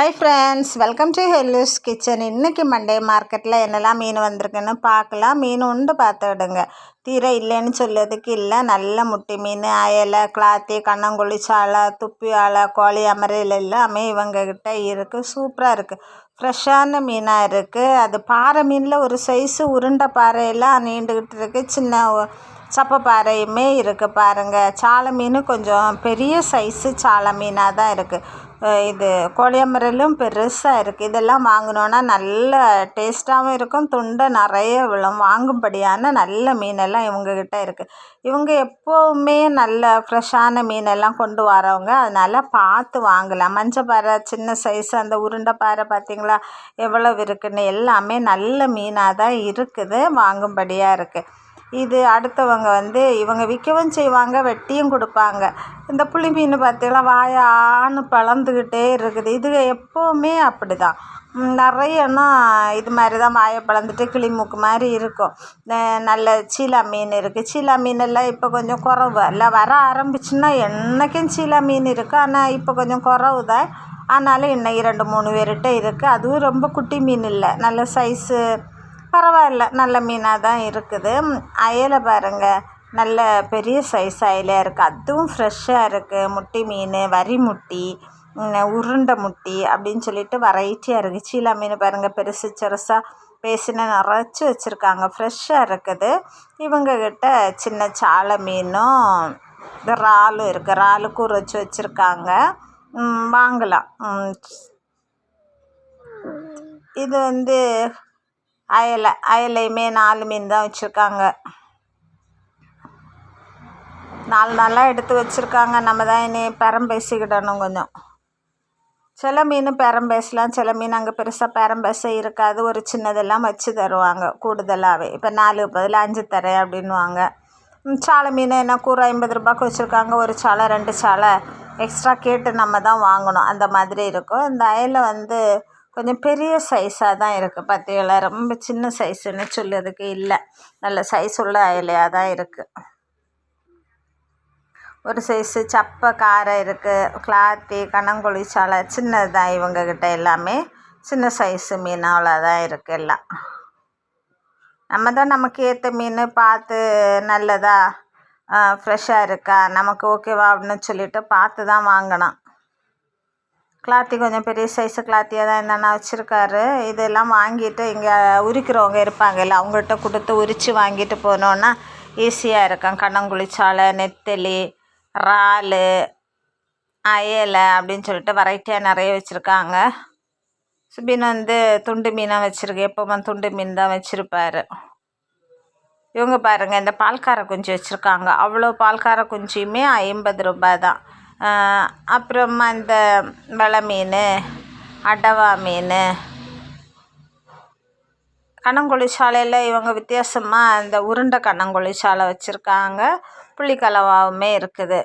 Hi friends welcome to Hellu's kitchen இன்றைக்கி Monday மார்க்கெட்டில் என்னெல்லாம் மீன் வந்திருக்குன்னு பார்க்கலாம். மீன் உண்டு பார்த்துடுங்க தீரை இல்லைன்னு சொல்லதுக்கு இல்லை. நல்ல முட்டி மீன் அயலை கிளாத்தி கண்ணங்குழி சாலை துப்பி ஆலை கோழி அமரையில் எல்லாமே இவங்கக்கிட்ட இருக்குது சூப்பராக இருக்குது ஃப்ரெஷ்ஷான மீனாக இருக்குது அது பாறை மீனில் ஒரு சைஸு உருண்டை பாறையெல்லாம் நீண்டுக்கிட்டு இருக்குது சின்ன சப்பை பாறையுமே இருக்குது பாருங்கள் சாலை மீன் கொஞ்சம் பெரிய சைஸு சாலை மீனாக தான் இருக்குது இது கோழியமரலும் பெருசாக இருக்குது இதெல்லாம் வாங்கினோன்னா நல்ல டேஸ்ட்டாகவும் இருக்கும். துண்டை நிறைய விழும். வாங்கும்படியான நல்ல மீனெல்லாம் இவங்கக்கிட்ட இருக்குது இவங்க எப்போவுமே நல்ல ஃப்ரெஷ்ஷான மீனெல்லாம் கொண்டு வரவங்க. அதனால் பார்த்து வாங்கலாம். மஞ்சள் பாறை சின்ன சைஸ் அந்த உருண்டை பாறை பார்த்திங்களா எவ்வளவு இருக்குதுன்னு எல்லாமே நல்ல மீனாக தான் இருக்குது. வாங்கும்படியாக இருக்குது இது அடுத்தவங்க வந்து இவங்க விற்கவும் செய்வாங்க வெட்டியும் கொடுப்பாங்க. இந்த புளி மீன் பார்த்தீங்களா வாயான்னு பிளந்துக்கிட்டே இருக்குது. இது எப்போவுமே அப்படி தான் நிறையன்னா இது மாதிரி தான் வாயை பிளந்துட்டு கிளிமூக்கு மாதிரி இருக்கும். நல்ல சீலா மீன் இருக்குது சீலா மீனெல்லாம் இப்போ கொஞ்சம் குறவு. எல்லாம் வர ஆரம்பிச்சுன்னா என்றைக்கும் சீலா மீன் இருக்குது ஆனால் இப்போ கொஞ்சம் குறவு தான். ஆனாலும் இன்னும் இரண்டு மூணு பேர்கிட்ட இருக்குது அதுவும் ரொம்ப குட்டி மீன் இல்லை. நல்ல சைஸு பரவாயில்ல நல்ல மீனாக தான் இருக்குது. அயலை பாருங்கள் நல்ல பெரிய சைஸ் அயலாக இருக்குது அதுவும் ஃப்ரெஷ்ஷாக இருக்குது முட்டி மீன் வரி முட்டி உருண்டை முட்டி அப்படின்னு சொல்லிட்டு வெரைட்டியாக இருக்குது சீலா மீன் பாருங்கள் பெருசு சிறுசாக பேசின நிறச்சி வச்சுருக்காங்க. ஃப்ரெஷ்ஷாக இருக்குது. இவங்கக்கிட்ட சின்ன சாலை மீனும் இறாலும் இருக்குது இறாலு கூறு வச்சு வச்சுருக்காங்க வாங்கலாம். இது வந்து அயலை அயலையுமே நாலு மீன் தான் வச்சுருக்காங்க. நாலு நாளாக எடுத்து வச்சுருக்காங்க. நம்ம தான் இனி பேரம் பேசிக்கிடணும் கொஞ்சம். சில மீன் பேரம் பேசலாம் சில மீன் அங்கே பெருசாக பேரம் பேச இருக்காது. ஒரு சின்னதெல்லாம் வச்சு தருவாங்க கூடுதலாகவே இப்போ நாலு பதில் அஞ்சு தரேன் அப்படின்வாங்க சாலை மீன் என்ன கூறு ஐம்பது ரூபாய்க்கு வச்சுருக்காங்க. ஒரு சாலை ரெண்டு சாலை. எக்ஸ்ட்ரா கேட்டு நம்ம தான் வாங்கணும். அந்த மாதிரி இருக்கும். இந்த அயலை வந்து கொஞ்சம் பெரிய சைஸாக தான் இருக்குது பார்த்தீங்களா ரொம்ப சின்ன சைஸுன்னு சொல்லுறதுக்கு இல்லை. நல்ல சைஸ் உள்ள அயலையாக தான் இருக்குது ஒரு சைஸு சப்பை காரை இருக்குது கிளாத்தி கணங்கொழி சாலை சின்னது தான் இவங்கக்கிட்ட எல்லாமே. சின்ன சைஸு மீன் அவ்வளோதான் இருக்குது எல்லாம். நம்ம தான் நமக்கு ஏற்ற மீன் பார்த்து நல்லதாக ஃப்ரெஷ்ஷாக இருக்கா? நமக்கு ஓகேவா அப்படின்னு சொல்லிட்டு பார்த்து தான் வாங்கணும். கிளாத்தி கொஞ்சம் பெரிய சைஸு கிளாத்தியாக தான் என்னென்ன வச்சுருக்காரு. இதெல்லாம் வாங்கிட்டு இங்கே உரிக்கிறவங்க இருப்பாங்கல்ல அவங்கள்ட்ட கொடுத்து உரித்து வாங்கிட்டு போனோன்னா ஈஸியாக இருக்கும். கண்ணங்குளிச்சாலை நெத்தலி இறாலு அயலை அப்படின்னு சொல்லிட்டு வெரைட்டியாக நிறைய வச்சுருக்காங்க. சுபின் வந்து துண்டு மீனாக வச்சுருக்கு. எப்போவும் துண்டு மீன் தான் வச்சுருப்பாரு. இவங்க பாருங்கள் இந்த பால்கார குஞ்சு வச்சுருக்காங்க. அவ்வளோ பால்கார குஞ்சியுமே ஐம்பது ரூபாய் தான். அப்புறமா இந்த வலை மீன் அடவா மீன் கண்ணங்கொழி சாலையில் இவங்க வித்தியாசமாக இந்த உருண்டை கண்ணங்கொழி சாலை வச்சுருக்காங்க. புளிக்கலவாவுமே இருக்குது.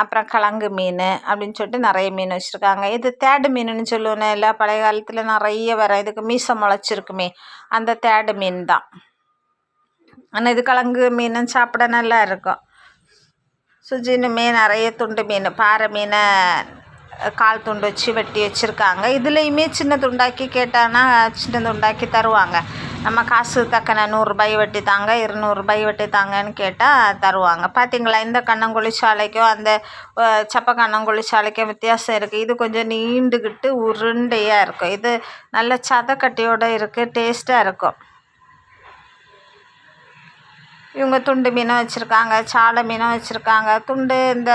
அப்புறம் கலங்கு மீன் அப்படின்னு சொல்லிட்டு நிறைய மீன் வச்சுருக்காங்க. இது தேடு மீனுன்னு சொல்லுவோன்னு இல்லை பழைய காலத்தில் நிறைய வர இதுக்கு மீசை முளைச்சிருக்குமே அந்த தேடு மீன் தான். ஆனால் இது கிழங்கு மீன் சாப்பிட நல்லா இருக்கும். சுஜினுமே நிறைய துண்டு மீன் பாறை மீனை கால் துண்டு வச்சு வெட்டி வச்சுருக்காங்க. இதுலேயுமே சின்ன துண்டாக்கி கேட்டானா சின்ன துண்டாக்கி தருவாங்க. நம்ம காசு தக்கன நூறுரூபாய் வெட்டி தாங்க இருநூறுபாய் வெட்டி தாங்கன்னு கேட்டால் தருவாங்க. பார்த்தீங்களா இந்த கண்ணங்குழி சாலைக்கும் அந்த சப்ப கண்ணங்குழி சாலைக்கும் வித்தியாசம் இருக்குது இது கொஞ்சம் நீண்டுக்கிட்டு உருண்டையாக இருக்கும். இது நல்ல சதக்கட்டியோடு இருக்குது டேஸ்ட்டாக இருக்கும். இவங்க துண்டு மீனும் வச்சுருக்காங்க சாலை மீனும் வச்சுருக்காங்க. துண்டு இந்த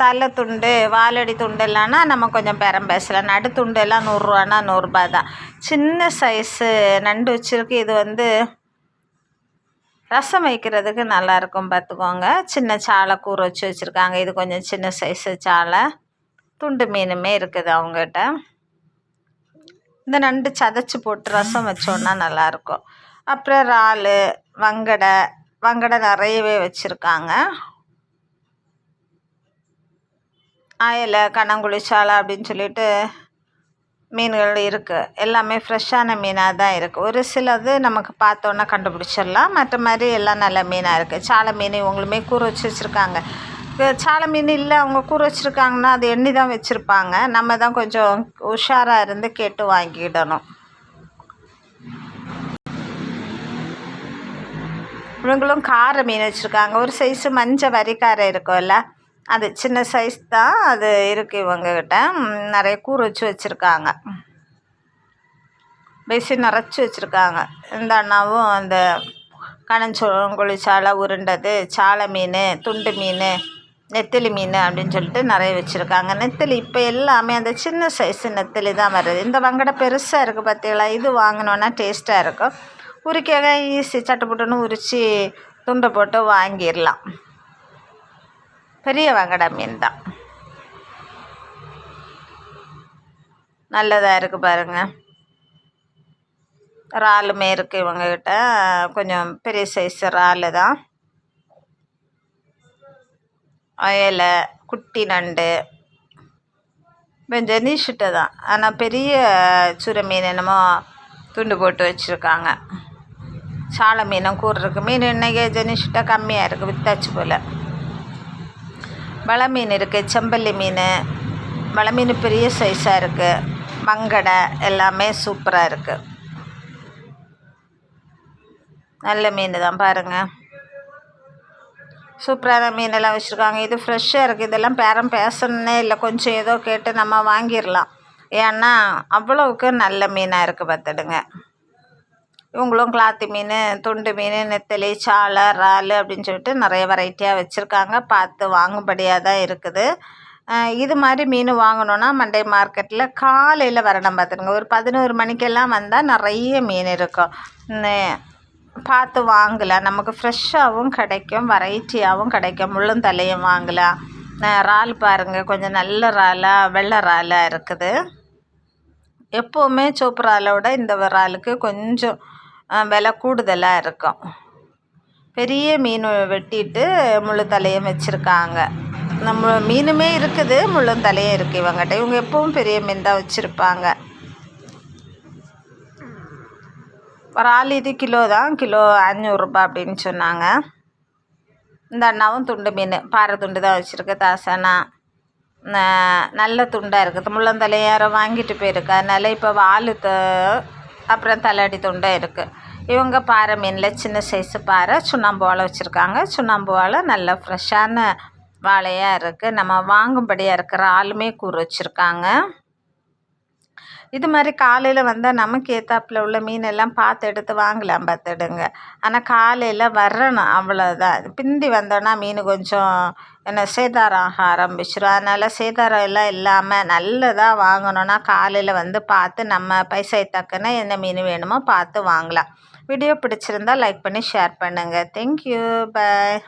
தலை துண்டு வாலடி துண்டு இல்லைன்னா நம்ம கொஞ்சம் பேரம் பேசலாம். நடு துண்டு எல்லாம் நூறுரூவானா நூறுரூபா தான். சின்ன சைஸு நண்டு வச்சுருக்கு. இது வந்து ரசம் வைக்கிறதுக்கு நல்லாயிருக்கும் பார்த்துக்கோங்க. சின்ன சாலை கூற வச்சு வச்சுருக்காங்க. இது கொஞ்சம் சின்ன சைஸு சாலை. துண்டு மீனுமே இருக்குது அவங்ககிட்ட. இந்த நண்டு சதைச்சி போட்டு ரசம் வச்சோன்னா நல்லாயிருக்கும் அப்புறம் இறால் வங்கடை வங்கடை நிறையவே வச்சுருக்காங்க. அயலை கண்ணங்குழி சாலை அப்படின்னு சொல்லிட்டு மீன்கள் இருக்குது எல்லாமே ஃப்ரெஷ்ஷான மீனாக தான் இருக்குது ஒரு சிலது நமக்கு பார்த்தோன்னா கண்டுபிடிச்சிடலாம். மற்ற மாதிரி எல்லாம் நல்ல மீனாக இருக்குது சாலை மீன் இவங்களுமே கூற வச்சு வச்சுருக்காங்க. சாலை சால மீன் இல்லை அவங்க கூற வச்சுருக்காங்கன்னா அது எண்ணி தான் வச்சுருப்பாங்க. நம்ம தான் கொஞ்சம் உஷாராக இருந்து கேட்டு வாங்கிடணும் இவங்களும் கார மீன் வச்சுருக்காங்க. ஒரு சைஸு மஞ்சள் வரிக்காரை இருக்கும்ல. அது சின்ன சைஸ் தான் அது இருக்குது இவங்கக்கிட்ட நிறைய கூறு வச்சு வச்சுருக்காங்க. பேசி நிறச்சி வச்சுருக்காங்க. இந்த அண்ணாவும் அந்த கணஞ்சோளங்குழி சாலை உருண்டது சாலை மீன் துண்டு மீன் நெத்திலி மீன் அப்படின்னு சொல்லிட்டு நிறைய வச்சுருக்காங்க. நெத்திலி இப்போ எல்லாமே அந்த சின்ன சைஸு நெத்திலி தான் வருது. இந்த வங்கடை பெருசாக இருக்குது பார்த்தீங்களா இது வாங்கினோன்னா டேஸ்ட்டாக இருக்கும். உரிக்காக ஈஸி சட்டுப்புட்டுன்னு உரித்து துண்டை போட்டு வாங்கிடலாம் பெரிய வங்கடை மீன் தான் நல்லதாக இருக்குது பாருங்கள் இறாலுமே இருக்குது இவங்கக்கிட்ட கொஞ்சம் பெரிய சைஸ் இறாலு தான் அயலை குட்டி நண்டு. கொஞ்சம் நீஷிட்ட தான் ஆனால் பெரிய சுரை மீன் என்னமோ துண்டு போட்டு வச்சுருக்காங்க. சாலை மீனும் கூறு இருக்குது மீன் இன்னைக்கு ஜெனிஷிட்டா கம்மியாக இருக்குது வித்தாச்சு போல். வலை மீன் இருக்குது செம்பல்லி மீன். வலை மீன் பெரிய சைஸாக இருக்குது மங்கடை எல்லாமே சூப்பராக இருக்குது நல்ல மீன் தான் பாருங்கள் சூப்பரான மீனெல்லாம் வச்சுருக்காங்க. இது ஃப்ரெஷ்ஷாக இருக்குது இதெல்லாம் பேரம் பேசணுன்னே இல்லை. கொஞ்சம் ஏதோ கேட்டு நம்ம வாங்கிடலாம். ஏன்னா அவ்வளவுக்கு நல்ல மீனாக இருக்குது பார்த்துடுங்க. இவங்களும் கிளாத்து மீன் துண்டு மீன் நெத்தலி சாலை இறால் அப்படின்னு சொல்லிட்டு நிறைய வெரைட்டியாக வச்சுருக்காங்க. பார்த்து வாங்கும்படியாக தான் இருக்குது. இது மாதிரி மீன் வாங்கணுன்னா மண்டே மார்க்கெட்டில் காலையில் வரணும் பார்த்துருங்க ஒரு பதினோரு மணிக்கெல்லாம் வந்தால் நிறைய மீன் இருக்கும். பார்த்து வாங்கலாம் நமக்கு ஃப்ரெஷ்ஷாகவும் கிடைக்கும் வெரைட்டியாகவும் கிடைக்கும். முள்ளும் தலையும் வாங்கலாம் இறால் பாருங்கள் கொஞ்சம் நல்ல இறாலாக வெள்ளை இறாலாக இருக்குது. எப்போவுமே சோப்பு இறாலை விட இந்த இறாலுக்கு கொஞ்சம் விலை கூடுதலாக இருக்கும். பெரிய மீன் வெட்டிட்டு முழு தலையும் வச்சுருக்காங்க. நம்ம மீனுமே இருக்குது முள்ளும் தலையும் இருக்குது இவங்ககிட்ட இவங்க எப்பவும் பெரிய மீன் தான் வச்சுருப்பாங்க. இறால் இது கிலோ தான் கிலோ அஞ்சூறுரூபா அப்படின்னு சொன்னாங்க. இந்த அண்ணாவும் துண்டு மீன் பாறை துண்டு தான் வச்சுருக்கு தாசனா. நல்ல துண்டாக இருக்குது. முள்ளந்தலை யாரோ வாங்கிட்டு போயிருக்கு அதனால இப்போ வாலு த அப்புறம் தலையடி துண்டாக இருக்குது இவங்க பாறை மீனில் சின்ன சைஸு பாறை சுண்ணாம்பு வாழை வச்சுருக்காங்க. சுண்ணாம்பு வாழை நல்ல ஃப்ரெஷ்ஷான வாழையாக இருக்குது நம்ம வாங்கும்படியாக இருக்கிற ஆளுமே கூறு வச்சுருக்காங்க. இது மாதிரி காலையில் வந்தால் நமக்கு ஏத்தாப்பில் உள்ள மீனெல்லாம் பார்த்து எடுத்து வாங்கலாம். பார்த்துடுங்க ஆனால் காலையில் வரணும் அவ்வளோதான் பிந்தி வந்தோன்னா மீன் கொஞ்சம் என்ன சேதாரம் ஆக ஆரம்பிச்சிடும் அதனால் சேதாரம் எல்லாம் இல்லாமல் நல்லதாக வாங்கணுன்னா காலையில் வந்து பார்த்து நம்ம பைசா தக்கன என்ன மீன் வேணுமோ பார்த்து வாங்கலாம். வீடியோ பிடிச்சிருந்தா லைக் பண்ணி ஷேர் பண்ணுங்கள் தேங்க்யூ பாய்